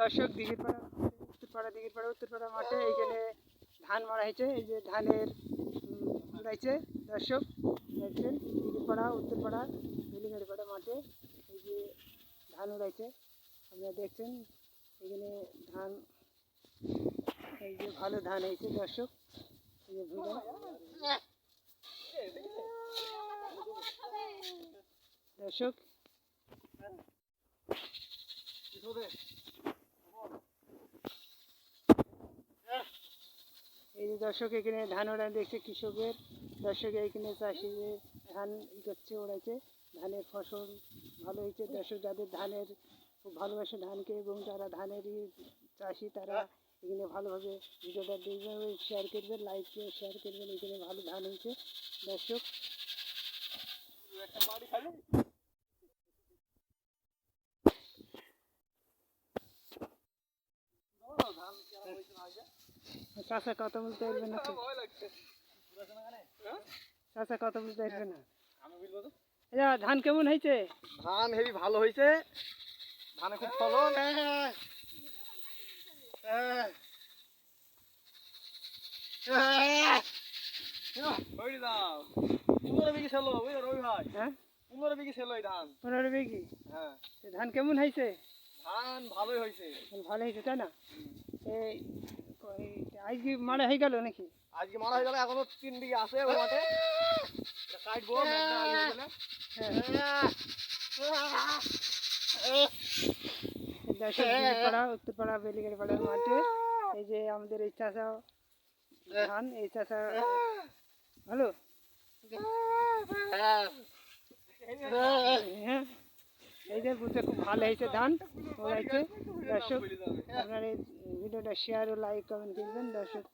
দর্শক দিঘিরপাড়া উত্তরপাড়া দিঘিরপাড়া উত্তরপাড়া মাঠে এইখানে ধান মারা হয়েছে। এই যে ধানের উড়াইছে দর্শক, দেখছেন দিঘিরপাড়া উত্তরপাড়া বেলিগের পাড়া মাঠে এই যে ধান উড়াইছে আপনারা দেখছেন, এখানে ধান, এই যে ভালো ধান হয়েছে, দর্শক। এই যে ভুঁড়া দর্শক দর্শক এখানে ধান ওড়া দেখছে কৃষকের। দর্শক এখানে চাষিদের ধান করছে, ওড়াইছে, ধানের ফসল ভালো হয়েছে। দর্শক যাদের ধানের খুব ভালোবাসে ধানকে এবং যারা ধানের চাষি, তারা এখানে ভালোভাবে ভিডিওটা দেখবেন শেয়ার করবেন লাইক শেয়ার করবেন। এখানে ভালো ধান হয়েছে। দর্শক। চাষা কত বলতে পারবেন না চাষা কত বলতে পারবেন না। আচ্ছা ধান কেমন হয়েছে? ধান হেবি ভালো হয়েছে। ধানে খুব ফলন। হ্যাঁ ধান হ্যাঁ? তো ধান কেমন হয়েছে? ধান ভালোই হয়েছে। ভালো হয়েছে তাই না? এই আজকে মারা হয়ে গেল নাকি? আজকে মারা হয়ে গেল এখনও তিন বিঘি আছে ওই মাঠে। কাটবো ইয়ে হয়ে। হ্যাঁ। পাড়া উত্তরপাড়া বেলিগের পাড়ার মাঠে এই যে আমাদের এই চাষা ধান এই চাষা ভালো হ্যাঁ। এই যে বুঝতে খুব ভালো হয়েছে ধান হয়েছে দর্শক, আপনার এই ভিডিওটা শেয়ার ও লাইক কমেন্ট করবেন। দর্শক